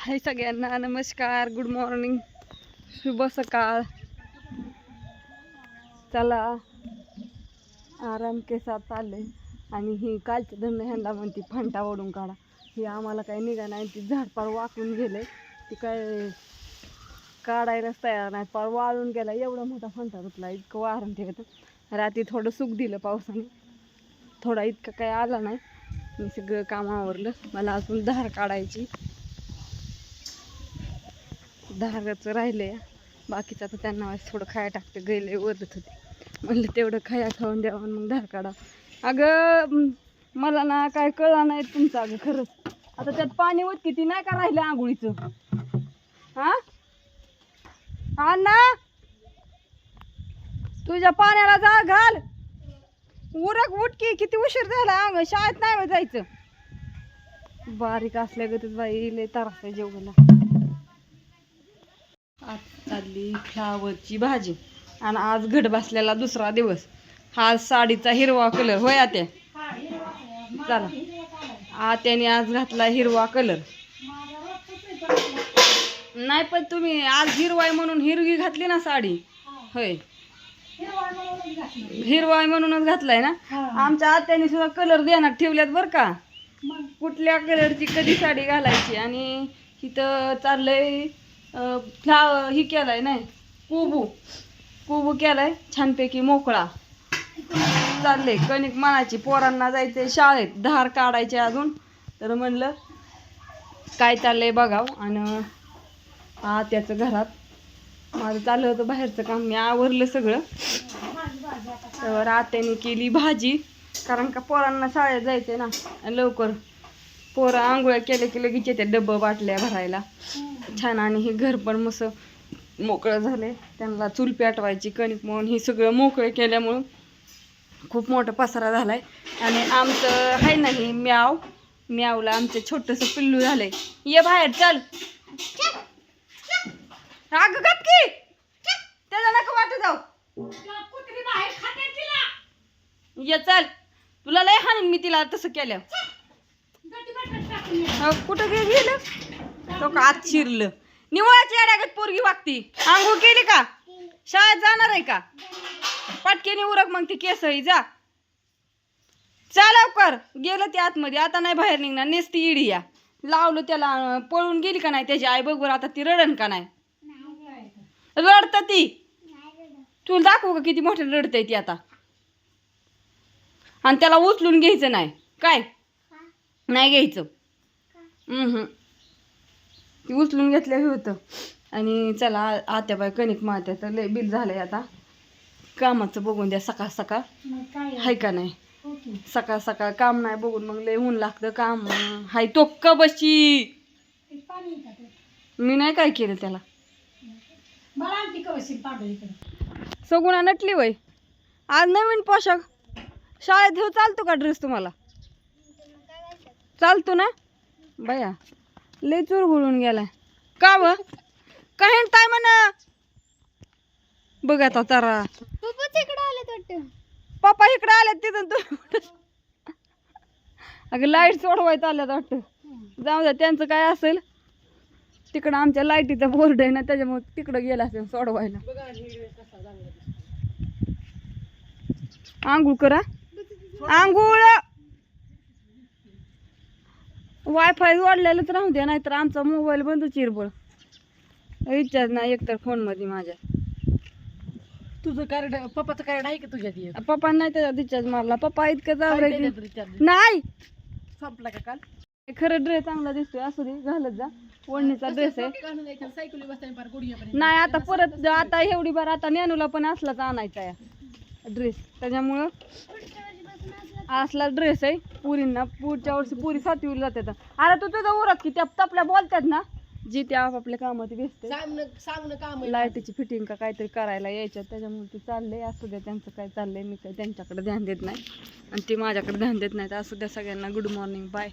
हाय सगळ्यांना नमस्कार good morning शुभ सकाळ. चला आराम केसात चालले. आणि ही कालच्या धंदा ह्यांना म्हणती फांटा ओढून काढा. ही आम्हाला काही निघा नाही ती झाडपार वाकून गेले. ती काय काढायलाच तयार नाही पार वाळून गेला. एवढा मोठा फंटा रुतला इतकं वारण ठेवत रात्री थोडं सुख दिलं पावसाने. थोडा इतका काही आला नाही. मी सगळं काम आवरलं. मला अजून धार काढायची. धाराचं राहिले बाकीचं आता त्यांना थोडं खाया टाकते. गेले ओरत होते. म्हणलं तेवढं खाया खाऊन द्यावं मग धार काढा. अगं मला ना काय कळलं नाही तुमचं अगं खरंच. आता त्यात पाणी होत किती नाही का राहिलं आंघोळीचं? हा? हा ना तुझ्या पाण्याला जा घाल. उरक उठकी. किती उशीर झाला अंग. शाळेत नाही जायचं. बारीक असल्या गतीच बाई लय त्रास आहे जेवणाला. चालली फ्लावरची भाजी. आणि आज घट बसलेला दुसरा दिवस. हा साडीचा हिरवा कलर होय आत्या? चला. आत्याने आज घातला हिरवा कलर नाही पण तुम्ही आज हिरवा आहे म्हणून हिरवी घातली ना साडी. होय. हिरवा आहे म्हणूनच घातलाय ना? आमच्या आत्याने सुद्धा कलर देणार ठेवल्यात बरं का? कुठल्या कलरची कधी साडी घालायची? आणि इथं चाललंय फ्लावर ही केलाय नाही कुबू. कुबू केलाय छानपैकी मोकळा. चालले कणिक मानाची पोरांना जायचंय शाळेत. धार काढायचे अजून. तर म्हणलं काय चाललंय बघाव. आणि आत्याचं त्याचं घरात. माझं चाललं होतं बाहेरचं काम. मी आवरलं सगळं. तर आत्याने केली भाजी. कारण का पोरांना शाळेत जायचंय ना लवकर. पोरं आंघोळ्या केल्या की लगेच येते डब्बं बाटल्या भरायला. छान आणि हे घर पण मस्त मोकळं झाले त्यांना चूल पेटवायची कणिक म्हणून हे सगळं मोकळं केल्यामुळं खूप मोठा पसारा झालाय. आणि आमचं आहे ना हे म्याव म्यावला आमचं छोटंसं पिल्लू झालंय. ये बाहेर चल. अगं गप की. त्याला नका वाटत जाऊ. ये चल. तुला लय हाणीन मी तिला तसं केलं कुठं गे गेलं? तो का आत शिरलं. निवळाची अडागत पोरगी वागती. आंघोळ केली का? शाळेत जाणार आहे का? पटकेने उरक मग ती केसही जा. जा कर गेलं ते आतमध्ये. आता नाही बाहेर निघणार. नेसती इडी या. लावलं त्याला पळून गेली का नाही त्याची आई बघ आता ती रडन का नाही? रडत ती. तुला दाखवू का किती मोठं रडतय ती आता? आणि त्याला उचलून घ्यायचं नाही. काय? नाही घ्यायचं. ती उचलून घेतलं हे होतं. आणि चला आत्याबाई कणिक मात्याचं लय बिल झालंय आता. कामाचं बघून द्या सकाळ सकाळ. हाय का नाही? सकाळ सकाळ काम नाही बघून मग लय ऊन लागतं काम. हाय तो क बशी मी नाही काय केलं त्याला. सगुणा नटली वय. आज नवीन पोशाख. शाळेत घेऊ चालतो का ड्रेस तुम्हाला? चालतो ना? बया लय चुरगुळून गेलाय. का व? काय काय म्हणा? बघ आता तारा पप्पा इकडे आले तिथून तू. अगं लाइट सोडवायचं आल्यात वाटतं. जाऊ द्या त्यांचं काय असेल? तिकडं आमच्या लाईटीचा बोर्ड आहे ना त्याच्यामुळे तिकडं गेला असेल सोडवायला. आंघोळ करा. आंघोळ! वायफाय जोडलेलंच राहू द्या नाहीतर आमचा मोबाईल बंद चिरबळ. रिचार्ज नाही एकतर फोनमध्ये माझ्या. तुझं कार्ड पप्पाचं कार्ड आहे का तुझ्या पप्पा नाही त्याचा रिचार्ज मारला. पप्पा इतकं जावरायचं नाही! संपला का काल? खरं ड्रेस चांगला दिसतोय असू दे घालत जा. ओढणीचा ड्रेस आहे. नाही आता परत आता एवढी बार आता नेनूला पण असलाच आणायचा या ड्रेस त्याच्यामुळं असला ड्रेस आहे पुरींना पुढच्या वर्षी पुरी सातवीला जातात अरे तू तुझं उरक की त्या तपल्या बोलतात ना? जी त्या आपापल्या कामात व्यस्त आहे. सांगणं सांगणं काम आहे. लाईटीची फिटिंग का काहीतरी करायला यायच्यात त्याच्यामुळे ते चाललंय. असू द्या त्यांचं काय चाललंय मी काय त्यांच्याकडे ध्यान देत नाही. आणि ते माझ्याकडे ध्यान देत नाहीत. असू द्या सगळ्यांना गुड मॉर्निंग बाय